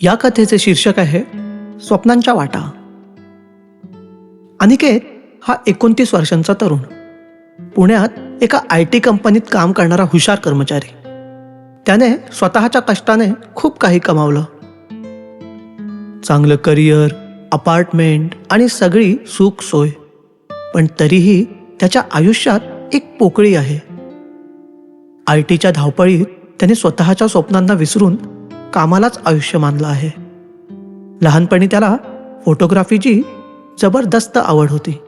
या कथेचे शीर्षक आहे स्वप्नांच्या वाटा. अनिकेत हा एकोणतीस वर्षांचा तरुण. पुण्यात एका आय टी कंपनीत काम करणारा हुशार कर्मचारी. त्याने स्वतःच्या कष्टाने खूप काही कमावलं. चांगलं करिअर अपार्टमेंट आणि सगळी सुख सोय. पण तरीही त्याच्या आयुष्यात एक पोकळी आहे. आय टीच्या धावपळीत त्याने स्वतःच्या स्वप्नांना विसरून कामालाच आयुष्य मानलं आहे. लहानपणी त्याला फोटोग्राफीची जबरदस्त आवड होती.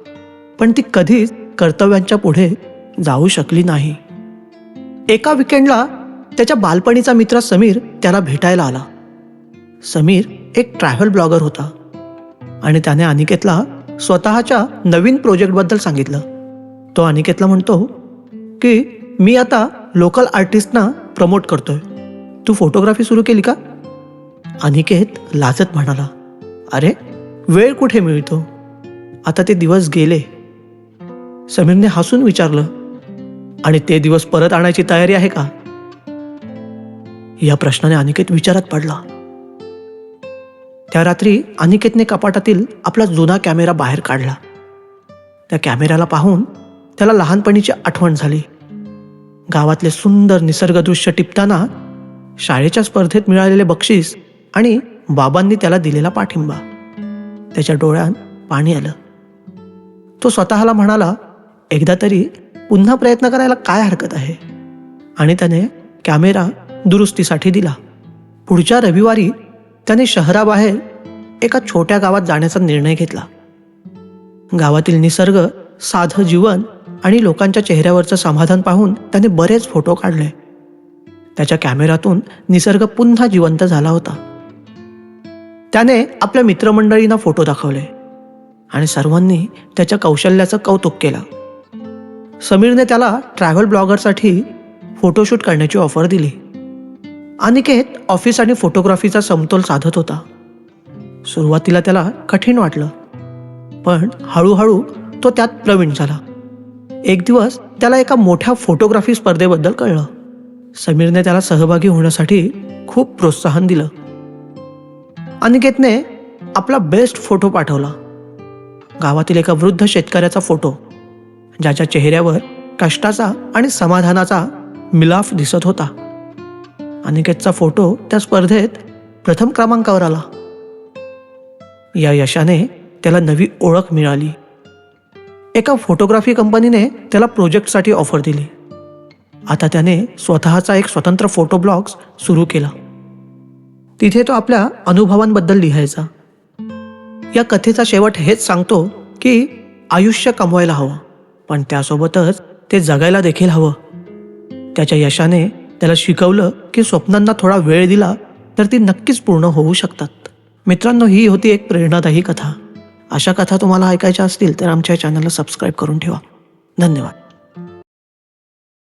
पण ती कधीच कर्तव्यांच्या पुढे जाऊ शकली नाही. एका विकेंडला त्याच्या बालपणीचा मित्र समीर त्याला भेटायला आला. समीर एक ट्रॅव्हल ब्लॉगर होता. आणि त्याने अनिकेतला स्वतःच्या नवीन प्रोजेक्टबद्दल सांगितलं. तो अनिकेतला म्हणतो की मी आता लोकल आर्टिस्टना प्रमोट करतोय. तू फोटोग्राफी सुरू केली का? अनिकेत लाजत म्हणाला अरे वेळ कुठे मिळतो? आता ते दिवस गेले. समीरने हसून विचारलं आणि ते दिवस परत आणायची तयारी आहे का? या प्रश्नाने अनिकेत विचारात पडला. त्या रात्री अनिकेतने कपाटातील आपला जुना कॅमेरा बाहेर काढला. त्या कॅमेऱ्याला पाहून त्याला लहानपणीची आठवण झाली. गावातले सुंदर निसर्गदृश्य टिपताना शाळेच्या स्पर्धेत मिळालेले बक्षीस आणि बाबांनी त्याला दिलेला पाठिंबा. त्याच्या डोळ्यात पाणी आलं. तो स्वतःला म्हणाला एकदा तरी पुन्हा प्रयत्न करायला काय हरकत आहे? आणि त्याने कॅमेरा दुरुस्तीसाठी दिला. पुढच्या रविवारी त्याने शहराबाहेर एका छोट्या गावात जाण्याचा निर्णय घेतला. गावातील निसर्ग साधं जीवन आणि लोकांच्या चेहऱ्यावरचं समाधान पाहून त्याने बरेच फोटो काढले. त्याच्या कॅमेऱ्यातून निसर्ग पुन्हा जिवंत झाला होता. त्याने आपल्या मित्रमंडळींना फोटो दाखवले आणि सर्वांनी त्याच्या कौशल्याचं कौतुक केलं. समीरने त्याला ट्रॅव्हल ब्लॉगरसाठी फोटोशूट करण्याची ऑफर दिली. अनिकेत ऑफिस आणि फोटोग्राफीचा समतोल साधत होता. सुरुवातीला त्याला कठीण वाटलं पण हळूहळू तो त्यात प्रवीण झाला. एक दिवस त्याला एका मोठ्या फोटोग्राफी स्पर्धेबद्दल कळलं. समीरने त्याला सहभागी होण्यासाठी खूप प्रोत्साहन दिलं. अनिकेतने आपला बेस्ट फोटो पाठवला. गावातील एका वृद्ध शेतकऱ्याचा फोटो ज्याच्या चेहऱ्यावर कष्टाचा आणि समाधानाचा मिलाफ दिसत होता. अनिकेतचा फोटो त्या स्पर्धेत प्रथम क्रमांकावर आला. या यशाने त्याला नवी ओळख मिळाली. एका फोटोग्राफी कंपनीने त्याला प्रोजेक्टसाठी ऑफर दिली. आता त्याने स्वतःचा एक स्वतंत्र फोटो ब्लॉग्स सुरू केला. तिथे तो आपल्या अनुभवांबद्दल लिहायचा. या कथेचा शेवट हेच सांगतो की आयुष्य कमवायला हवं पण त्यासोबतच ते जगायला देखील हवं. त्याच्या यशाने त्याला शिकवलं की स्वप्नांना थोडा वेळ दिला तर ती नक्कीच पूर्ण होऊ शकतात. मित्रांनो ही होती एक प्रेरणादायी कथा. अशा कथा तुम्हाला ऐकायच्या असतील तर आमच्या चॅनलला सबस्क्राईब करून ठेवा. धन्यवाद.